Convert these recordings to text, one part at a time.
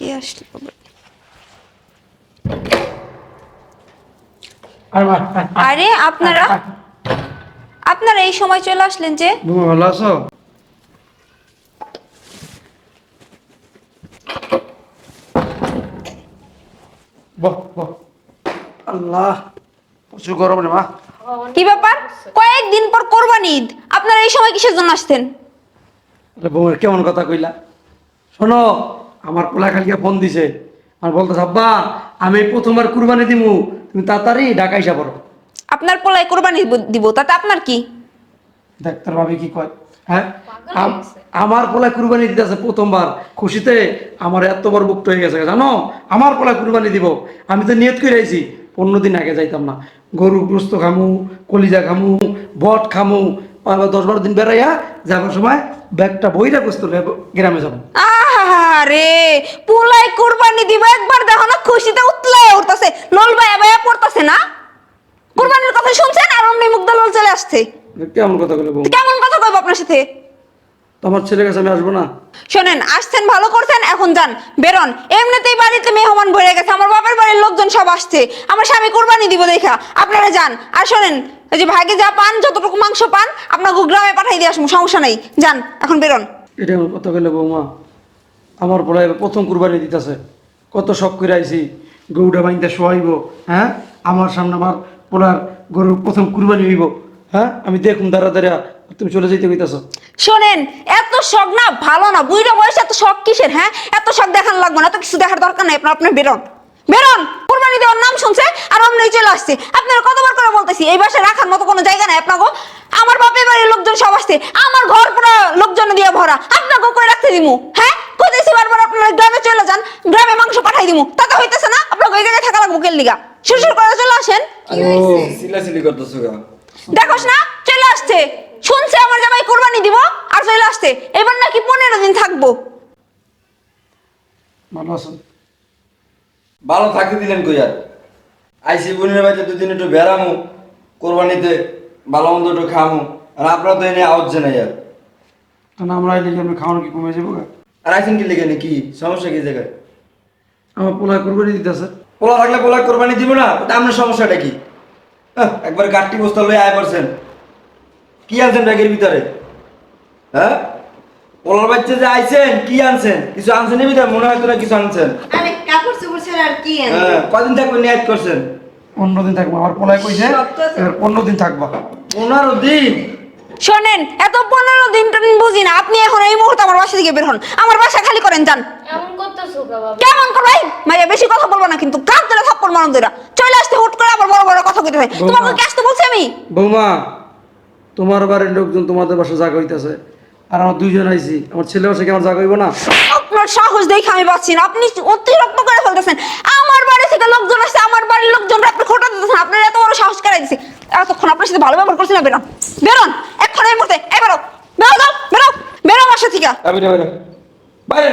কে আসলো? বাবা? আর আপনারা। আপনারা এই সময় চলে আসলেন যে? ভালো আছো? বহ বহ। আল্লাহ প্রচুর গরম রে মা। কি ব্যাপার? কয়েকদিন পর কোরবানি ঈদ। আপনারা এই সময় কিসের জন্য আসতেন কেমন কথা কইলা? শোনো আমার পোলা খালিকে ফোন দিছে আর বলতে আব্বা আমি প্রথমবার কুরবানি দিমু তুমি তাড়াতাড়ি ঢাকা ইসা পড়ো। আপনার পোলায় কোরবানি দিব- তাতে আপনার কি? ডাক্তার ভাবি কি কয় হ্যাঁ? আম- আমার পোলায় কুরবানি দিতেছে প্রথমবার খুশিতে আমার এত বড় বুকট হয়ে গেছে। জানো আমার পোলায় কুরবানি দিব আমি তো নিয়ত করে আইছি পনেরো দিন আগে যাইতাম না। গরু গ্রস্ত খামু কলিজা খামু বট খামু আবার দশ বারো দিন বেড়াইয়া যাবার সময় ব্যাগটা বইরা গ্রস্ত গ্রামে যাব। আরে পোলায় কোরবানি দিব একবার দেখো না খুশিতে উতলায় উঠতেছে। লোল ভাইয়া ভাইয়া পড়তেছে না? কোরবানির কথা শুনছেন? আর অমনি মুগ্ধ লোল চলে আসছে। কেমন কথা বউ? কেমন কথা কইব আপনার সাথে? তোমার ছেলের কাছে আমি আসব না। শোনেন আসছেন ভালো করছেন এখন যান বেরোন। এমনিতেই বাড়িতে মেহমান ভরে গেছে আমার বাবার বাড়ির লোকজন সব আসছে। আমার স্বামী কোরবানি দিব দেখা আপনারা যান। আর শোনেন ওই যে ভাগে যা পান যতটুকু মাংস পান আপনাকে গ্রামে পাঠাই দিয়ে আসব সমস্যা নাই যান এখন বেরোন। এটা আমার কথা কইলে বৌমা আমার এবার প্রথম কুরবানি দিতেছে। কত শখ করে আইছি, গরুটা বাঁধতে শোয়াইব হ্যাঁ? আমার সামনে আমার পোলার গরুর প্রথম কুরবানি হইব হ্যাঁ? আমি দেখুন দাঁড়া দাঁড়া তুমি চলে যেতে শোনেন, এত শখ না, ভালো না বুড়ো বয়সে, এত শখ কিসের হ্যাঁ? এত শখ দেখানো লাগবে না, এত কিছু দেখার দরকার নাই, আপনার আপনি বেরোন। বেরোন, কুরবানি দেওয়ার নাম শুনছে, আর অমনি চলে আসছে। আপনারা কতবার করে বলতেছি, এই বাসায় রাখার মতো কোনো জায়গা নাই আপনাকে আমার বাপের বাড়ির লোকজন সব আসছে। আমার ঘর পুরো লোকজন দিয়ে ভরা। আপনাকে কই রাখতে দিমু? হ্যাঁ? কইতেছি বারবার আপনারা গ্রামে চলে যান গ্রামে মাংস পাঠাই দিমু। তাতে হইতেছে না আপনাকে ওই জায়গায় থাকা লাগবো কেল লিগা? সুরসুর করে চলে আসেন? সিলাসিলি করতেছো গা দেখোস না চলে আসছে। শুনছে আমার জামাই কোরবানি দিব আর চলে আসছে। এবার নাকি পনেরো দিন থাকব। ভালো আছো ভালো থাকতে দিলেন কই আর? আইসি বোনের বাড়িতে দুদিন একটু বেড়ামু কোরবানিতে। ভালো মন্দ একটু খামু। আর আপনারা তো এনে আওয়াজ না আর। না আমরা কি আমরা খাওয়ানো কি কমে যাব গা? আর আইসেন কি লেগে কি সমস্যা কি জায়গায়? আমার পোলা কুরবানি দিতেছে পোলা থাকলে পোলা কোরবানি দিব না তা আপনার সমস্যাটা কি? আহ, একবার গাঠটি বস্তা লয়ে আয় পারছেন। কি আনছেন ব্যাগের ভিতরে? হ্যাঁ? পোলার বাচ্চা যে আইছেন কি আনছেন? কিছু আনছেন ভিতরে? মনে হয় তো না কিছু আনছেন। আরে কাপড় চোপড় ছাড়া আর কি আনবে? হ্যাঁ কদিন থাকবেন নিয়াদ করছেন? পনেরো দিন থাকব। আমার পোলায় কইছে সব তো এবার পনেরো দিন থাকবা। পনেরো দিন? শোনেন এত পনেরো দিন টদিন বুঝি না। আপনি এখন এই মুহূর্তে আমার বাসা থেকে বের হন। আমার বাসা খালি করেন যান। এমন করতেছো কা কেমন মাইয়া বেশি কথা বলব না কিন্তু ধরে থাপ্পড় দিরা চলে আসতে হুট করে আবার বড় বড় কথা কইতে হয়। তোমাকে কি আসতে বলছি আমি? বৌমা তোমার বাড়ির লোকজন তোমাদের বাসা জাগা হইতেছে আর আমার দুইজন আইছি। আমার ছেলে বাসা কি আমার জাগা হইব না? আপনার সাহস দেখে আমি পাচ্ছি না। আপনি অতিরিক্ত করে ফেলতেছেন। আমার বাড়ি লোকজন আসছে আমার বাড়ির লোকজন আপনি খোটা দিতেছেন আপনার এত বড় সাহস করাই দিছে? এতক্ষণ আপনার সাথে ভালো ব্যবহার করছি না বেরোন। বেরোন এখন এই মুহূর্তে এই বেরো। বেরো দাও বেরো বেরো বাইরে বাইরে।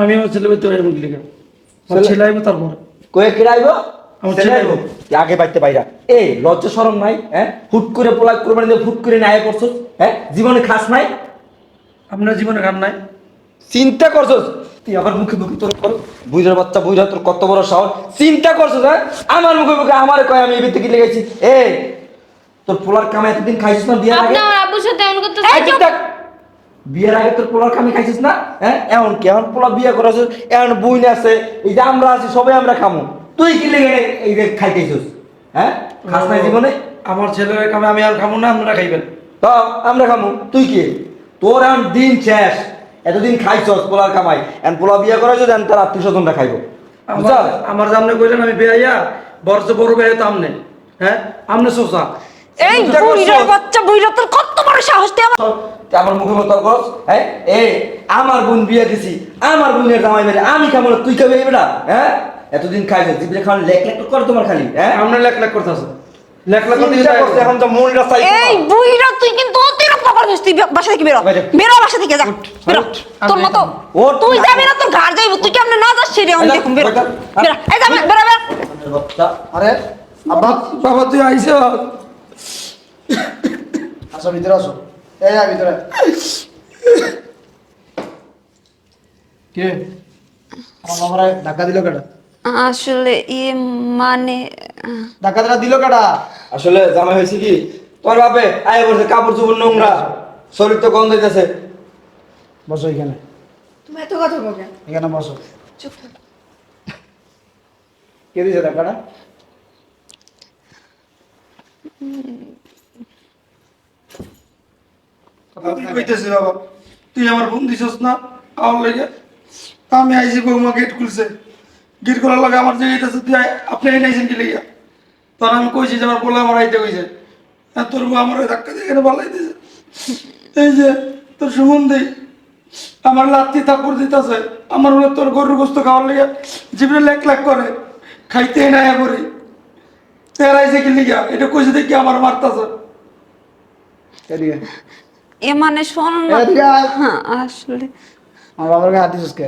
আমি আমার ছেলে বাড়িতে আইব লিখে ছেলে আইব তারপর। কয়ে কিরাইব আমার ছেলে আগে বাইতে বাইরা। এ লজ্জা শরম নাই হ্যাঁ? হুট করে পোলা কোরবানি দিয়ে হুট করে নাই করছস হ্যাঁ? জীবনে খাস নাই? আপনার জীবনে গান নাই? চিন্তা করছস? তুই আবার মুখে মুখে তোর কর বুঝার বাচ্চা বুঝা তোর কত বড় সাহস। চিন্তা করছস হ্যাঁ? আমার মুখে মুখে আমারে কয় আমি এবিতে কি লেগেছি? এ তোর পোলার কামে এতদিন খাইছিস না বিয়ের আপনি আগে? আমার আব্বুর সাথে এমন করতেছো এই চুপ বিয়ের আগে তোর পোলার কামে খাইছিস না হ্যাঁ? এমন কি এখন পোলা বিয়ে করেছিস এমন বুইন আছে এই যে আমরা আছি সবাই আমরা খামু। তুই কি লেগে এই যে খাইতেছিস হ্যাঁ? খাস নাই জীবনে? আমার ছেলের কামে আমি আর খাব না আপনারা খাইবেন। তো আমরা খামু। তুই কি? তোর এখন দিন শেষ। এতদিন খাইছস পোলার কামাই এখন পোলা বিয়ে করেছিস এখন তার আত্মীয় স্বজনরা খাইবো। আমার আমার সামনে কইলেন আমি বেয়াইয়া বর্ষ বড় বেয়ে তো আমনে। হ্যাঁ? আমনে সোসা এই চিন্তা বাচ্চা তোর কত বড় সাহস তুই আমার আমার মুখে মতো করস হ্যাঁ? এ আমার বোন বিয়ে দিছি আমার বোনের জামাই মেরে আমি খাব তুই খাবি বেটা হ্যাঁ? এতদিন খাইছিস জিবলে খাওয়ান লেখ লেখ করে তোমার খালি হ্যাঁ? আমনে লেখ লেখ করতেছে। মন এই তুই কিন্তু অতিরিক্ত করছিস। তুই বাসা থেকে বেরো। বেরো বাসা থেকে যা। বেরো। তোর মতো তুই যাবি না তোর ঘর যাইব। তুই কেমনে না যাস সেটা আমি এই যা, দেখুন বেরো। বেরো এই যা বেরো বেরো। আরে আব্বা বাবা তুই আইছ আসো ভিতরে আসো। এই আয় ভিতরে। কে? আমার ধাক্কা দিল কেটা আসলে ইয়ে মানে দিল কেটা আসলে জামাই হয়েছে কি তোমার বাপে আয় বলছে কাপড় চোপড় নোংরা শরীর তো গন্ধ হইতেছে। বসো এখানে। তুমি এত কথা বলবে? এখানে বসো। চুপ থাক। কে দিয়েছে বাবা তুই আমার ফোন দিছস না? আমার লেগে আমি আইসি বৌমা গেট খুলছে। গেট খোলার লাগে আমার যে আছে তুই আপনি আই নাইছেন কি লেগে তখন আমি কইছি যে আমার বলে আমার আইতে কইছে। তোর বউ আমার ওই ধাক্কা দিয়ে এখানে ভালাই দিয়েছে এই যে তোর সুমন্দি আমার লাত্তি থাপ্পড় দিতেছে। আমার বলে তোর গরুর গোস্ত খাওয়ার লেগে জিভে লেক লেক করে। খাইতে না করি। তেরাইছে কি লিগা এটা কইছে দেখি আমার মারতাছে। এ মানে শোনো না। হ্যাঁ, আসলে। আমার বাবার হাত দিছিস কে?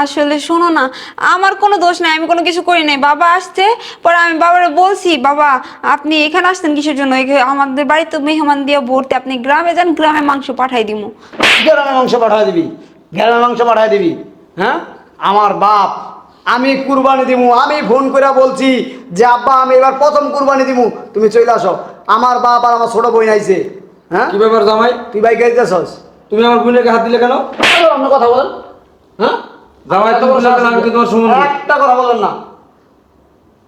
আসলে শোনো না আমার কোনো দোষ নাই আমি কোনো কিছু করি নাই। বাবা আসছে পরে আমি বাবারে বলছি বাবা আপনি এখানে আসছেন কিসের জন্য? আমাদের বাড়িতে মেহমান দিয়ে ভর্তি আপনি গ্রামে যান গ্রামে মাংস পাঠাই দিমু। গ্রামে মাংস পাঠায় দিবি গ্রামে মাংস পাঠায় দিবি হ্যাঁ? আমার বাপ আমি কুরবানি দিব আমি ফোন করে বলছি যে আব্বা আমি এবার প্রথম কুরবানি দিমু তুমি চলে আসো। আমার বাপ আর আমার ছোট বোন আইছে হ্যাঁ? কি ব্যাপার জামাই? তুই ভাই কে দিতেছস তুমি আমার বোনের হাত দিলে কেন? অন্য কথা বল। হ্যাঁ? জামাই আমি তোমার একটা কথা বলেন না।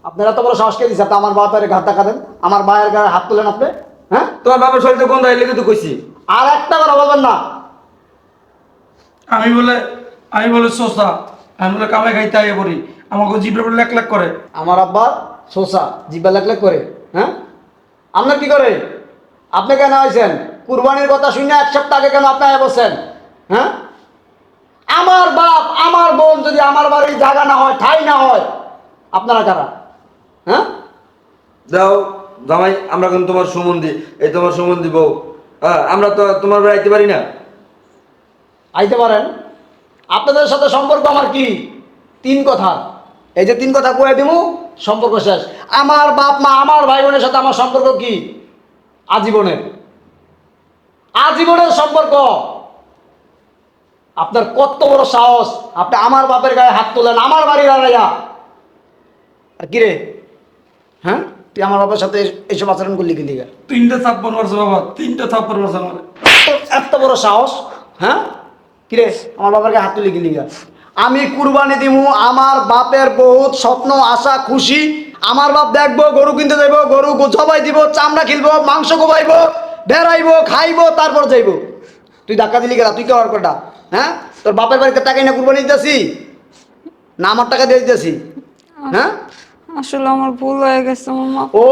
আপনারা তো বড় সাহস কে দিচ্ছে আপনি আমার বাপের ঘাত টাকা দেন। আমার ভাইয়ের গায়ে হাত তোলেন আপনি? হ্যাঁ? তোমার বাপের শরীর তো গন্ধ হইলে তো কইছি। আর একটা কথা বলবেন না। আমি বলে আমি বলে সোসা আমি বলে কামাই খাইতে আইয়ে পড়ি। আমাকে জিভে বলে লেক লেক করে। আমার আব্বার শোষা জিব্বা লাগ লাগ করে হ্যাঁ? আপনার কি করে? আপনি কেন আইছেন? কুরবানির কথা শুনে এক সপ্তাহ আগে কেন আপনি আয় বসছেন হ্যাঁ? আমার বাপ আমার বোন যদি আমার বাড়ির জায়গা না হয় ঠাই না হয় আপনারা কারা? হ্যাঁ? যাও জামাই আমরা কিন্তু তোমার সুমন্দি। এই তোমার সুমন্দি বউ। হ্যাঁ আমরা তো তোমার বাড়ি আইতে পারি না। আইতে পারেন। আপনাদের সাথে সম্পর্ক আমার কি? তিন কথা। এই যে তিন কথা কয়ে দিব সম্পর্ক শেষ। আমার বাপ মা আমার ভাই বোনের সাথে আমার সম্পর্ক কি? আজীবনের। আজীবনের সম্পর্ক। আপনার কত বড় সাহস? আপনি আমার বাপের গায়ে হাত তোলেন আমার বাড়ির আড়াইয়া আর কি রে হ্যাঁ? তুই আমার বাবার সাথে এইসব আচরণ করলি কি লিগা তিনটা থাপ্পড় মারছে বাবা তিনটা থাপ্পড় মারছে আমার। এত- বড় সাহস হ্যাঁ? কিরে আমার বাবার গায়ে হাত তুলি গেলি গা। আমি কুরবানি দিমু আমার বাপের বহুত স্বপ্ন আশা খুশি। আমার বাপ দেখব গরু কিনতে যাইবো গরু জবাই দিব চামড়া খিলবো মাংস কোবাইবো বেড়াইবো খাইবো তারপর যাইবো। তুই ধাক্কা দিলি গেলা তুই কে আর হ্যাঁ? তোর বাপের বাড়িতে টাকাই না কুরবানি দিতেছি? না আমার টাকা দিয়ে দিতেছি। হ্যাঁ? আসলে আমার ভুল হয়ে গেছে আমার মা। ও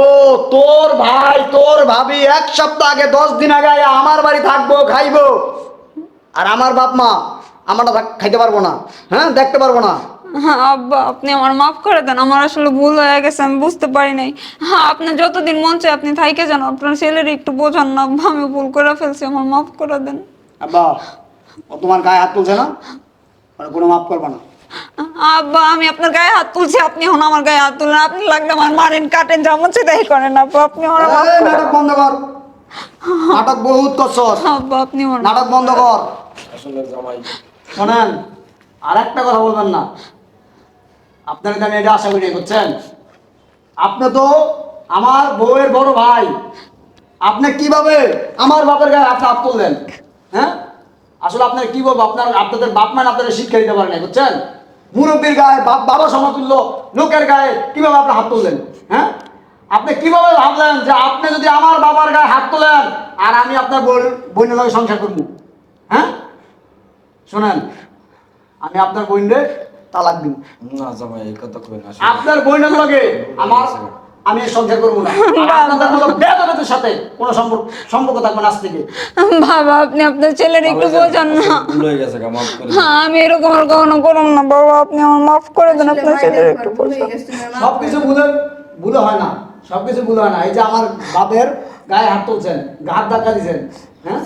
তোর ভাই তোর ভাবি এক সপ্তাহ আগে দশ দিন আগে আমার বাড়ি থাকব খাইবো। আর আমার বাপ মা আমারটা খাইতে পারব না। হ্যাঁ দেখতে পারব না। হ্যাঁ, আব্বা আপনি আমার মাফ করে দেন আমার আসলে ভুল হয়ে গেছে আমি বুঝতে পারি নাই। হ্যাঁ আপনার যতদিন মন চায় আপনি থাইকে যান আপনার ছেলের একটু বোঝান না আব্বা আমি ভুল করে ফেলছি আমার মাফ করে দেন। আব্বা ও তোমার গায়ে হাত তুলছে না? ওরা কোনো মাফ করব না। আব্বা আমি আপনার গায়ে হাত তুলছি আপনি এখন আমার গায়ে হাত তুলেন। আপনি লাগলে আমার মারেন কাটেন যেমন সেটাই করেন আব্বা আপনি আমার নাটক বন্ধ কর। নাটক বহুত করছস। আব্বা আপনি নাটক বন্ধ কর। আসলে জামাই শোনেন আর একটা কথা বলবেন না। আপনার আমি এটা আশা করি বুঝছেন? আপনি তো আমার বউয়ের বড় ভাই। আপনি কীভাবে আমার বাপের গায়ে আপনি হাত তুললেন? হ্যাঁ? আসলে আপনার কি বলব? আপনার আপনাদের বাপ মান আপনারা শিক্ষা দিতে পারেন বুঝছেন? মুরব্বীর গায়ে বাবা সমতুল্য লোকের গায়ে কীভাবে আপনি হাত তুললেন? হ্যাঁ? আপনি কীভাবে ভাবলেন যে আপনি যদি আমার বাবার গায়ে হাত তোলেন আর আমি আপনার বোন বোনের লগে সংসার করব? হ্যাঁ? শোনেন আমি আপনার বোনরে তালাক দিব। না জামাই এই কথা কই না আপনার বোনের লগে আমার আমি সংসার করব না। আপনাদের মতো বেদবেদের সাথে কোনো সম্পর্ক সম্পর্ক থাকবে না আজ থেকে। বাবা আপনি আপনার ছেলের একটু বোঝান না। ভুল হয়ে গেছে গা, মাফ করে দিন। হ্যাঁ, আমি এরকম আর কখনো না। বাবা আপনি আমার মাফ করে দেন আপনার ছেলের একটু বোঝান। সব কিছু ভুলে ভুলে হয় না। সব কিছু ভুলে হয় না। এই যে আমার বাপের গায়ে হাত তুলছেন গাত ধাক্কা দিচ্ছেন হ্যাঁ?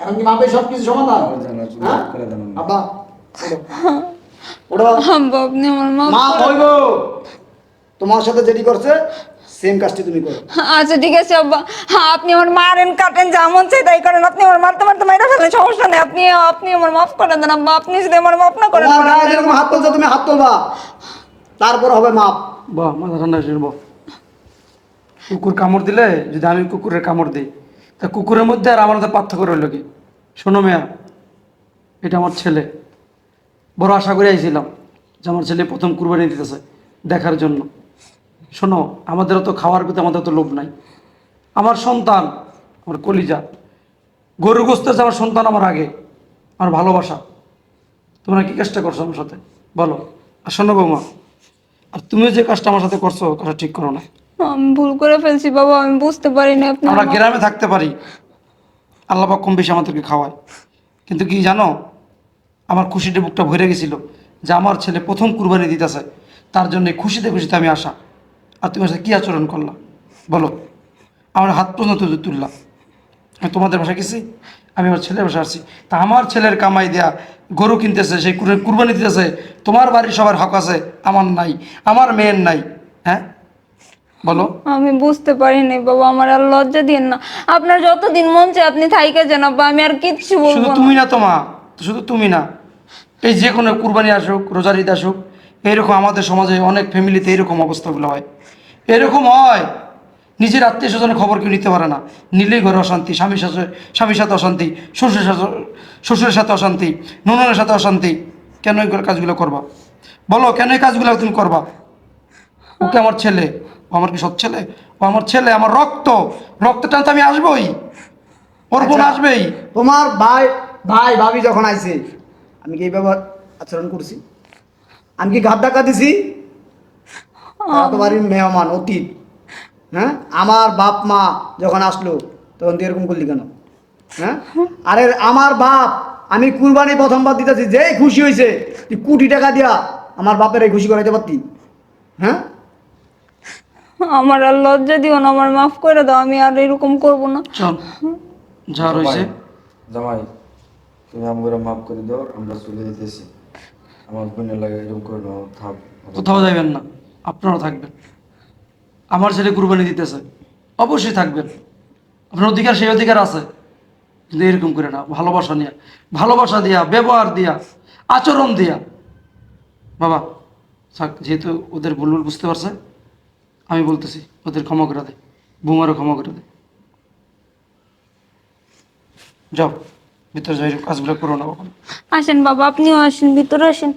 এখন কি বাপের সব কিছু সমাধান আমার হ্যাঁ? মাফ করে দেন। আব্বা মাফ মা কইব তোমার সাথে যেটি করছে সেম কাজটি তুমি করো। আচ্ছা ঠিক আছে আব্বা। হ্যাঁ আপনি আমার মারেন কাটেন যেমন চাই তাই করেন। আপনি আমার মারতে মারতে মাইরা ফেলেন সমস্যা নেই। আপনি আপনি আমার মাফ করেন দেন আব্বা। আপনি যদি আমার মাফ না করেন গায়ে যেরকম হাত তুলছো তুমি হাত তুলবা। তারপর হবে মাপ। বাহ মাথা ঠান্ডা শুনব কুকুর কামড় দিলে যদি আমি কুকুরের কামড় দিই তা কুকুরের মধ্যে আর আমার মধ্যে পার্থক্য রইল কি? শোনো মেয়া এটা আমার ছেলে। বড় আশা করে আইছিলাম যে আমার ছেলে প্রথম কুরবানি দিতেছে দেখার জন্য। শোনো আমাদেরও তো খাওয়ার প্রতি আমাদের তো লোভ নাই। আমার সন্তান আমার কলিজা গরু গোস্তেছে আমার সন্তান আমার আগে আমার ভালোবাসা। তোমরা কি কাজটা করছ আমার সাথে? বলো। আর শোনো বৌমা আর তুমিও যে কাজটা আমার সাথে করছ কাজটা ঠিক করো না। আমি ভুল করে ফেলছি বাবা আমি বুঝতে পারিনি আপনি আমরা গ্রামে থাকতে পারি। আল্লাহ পাক কম বেশি আমাদেরকে খাওয়ায়। কিন্তু কি জানো আমার খুশিতে বুকটা ভরে গেছিল যে আমার ছেলে প্রথম কুরবানি দিতেছে তার জন্য খুশিতে খুশিতে আমি আসা। আর তুমি সাথে কী আচরণ করলা? বলো। আমার হাত পর্যন্ত তুই তুললাম আমি তোমাদের বাসা গেছি আমি আমার ছেলের বাসা আসছি। তা আমার ছেলের কামাই দেয়া গরু কিনতেছে সেই কুরবানি দিতেছে তোমার বাড়ির সবার হক আছে আমার নাই আমার মেয়ের নাই হ্যাঁ? বলো। আমি বুঝতে পারিনি বাবা আমার আর লজ্জা দিন না। আপনার যতদিন মন চায় আপনি থাইকে যান আব্বা আমি আর কিচ্ছু বলব না। তুমি না তো মা শুধু তুমি না। এই যে কোনো কুরবানি আসুক রোজার ঈদ আসুক এইরকম আমাদের সমাজে অনেক ফ্যামিলিতে এরকম অবস্থাগুলো হয়। এরকম হয়। নিজের আত্মীয় স্বজনের খবর কেউ নিতে পারে না। নিলেই ঘরে অশান্তি স্বামীর সাথে স্বামীর সাথে অশান্তি শ্বশুরের সাথে শ্বশুরের সাথে অশান্তি নননের সাথে অশান্তি। কেন এই কাজগুলো করবা? বলো কেন এই কাজগুলো তুমি করবা? ওকে আমার ছেলে? ও আমার কি সৎ ছেলে? ও আমার ছেলে আমার রক্ত। রক্ত টানতে আমি আসবোই। ওর বোন আচ্ছা। আসবেই। তোমার ভাই ভাই ভাবি যখন আইছে আমি কি এইভাবে আচরণ করছি? আমি কি ঘাত ধাক্কা দিছি? তারা তো বাড়ির মেহমান অতীত। হ্যাঁ? আমার বাপ মা যখন আসলো তখন তুই এরকম করলি কেন? হ্যাঁ? আরে আমার বাপ আমি কুরবানি প্রথমবার দিতেছি যেই খুশি হয়েছে তুই কোটি টাকা দিয়া আমার বাপের এই খুশি করাইতে পারতি। হ্যাঁ? আমার আর লজ্জা দিও না আমার মাফ করে দাও আমি আর এরকম করব না। চল যা রয়েছে জামাই তুমি আমাকে মাফ করে দাও আমরা চলে যেতেছি। আমার বোনের লাগে এরকম করে নাও থাক। কোথাও যাবেন না। আপনারাও থাকবেন। আমার ছেলে কুরবানি দিতেছে। অবশ্যই থাকবেন। আপনার অধিকার সেই অধিকার আছে। কিন্তু এরকম করে না। ভালোবাসা নিয়ে। ভালোবাসা দিয়া, ব্যবহার দিয়া, আচরণ দিয়া। বাবা, থাক, যেহেতু ওদের ভুল বুঝতে পারছে, আমি বলতেছি, ওদের ক্ষমা করে দে। বুমারও ক্ষমা করে দে। যাও, ভিতরে যাই কাজগুলো করো না আসেন বাবা, আপনিও আসেন, ভিতরে আসেন।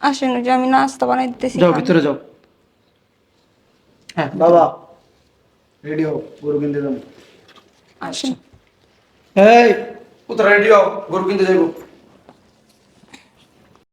আসেন ওই যে আমি নাস্তা বানাই দিতেছি যাও ভিতরে যাও। হ্যাঁ বাবা। রেডিও গরু কিনতে যাব। আসেন। এই পুত্র রেডিও গরু কিনতে যাইব।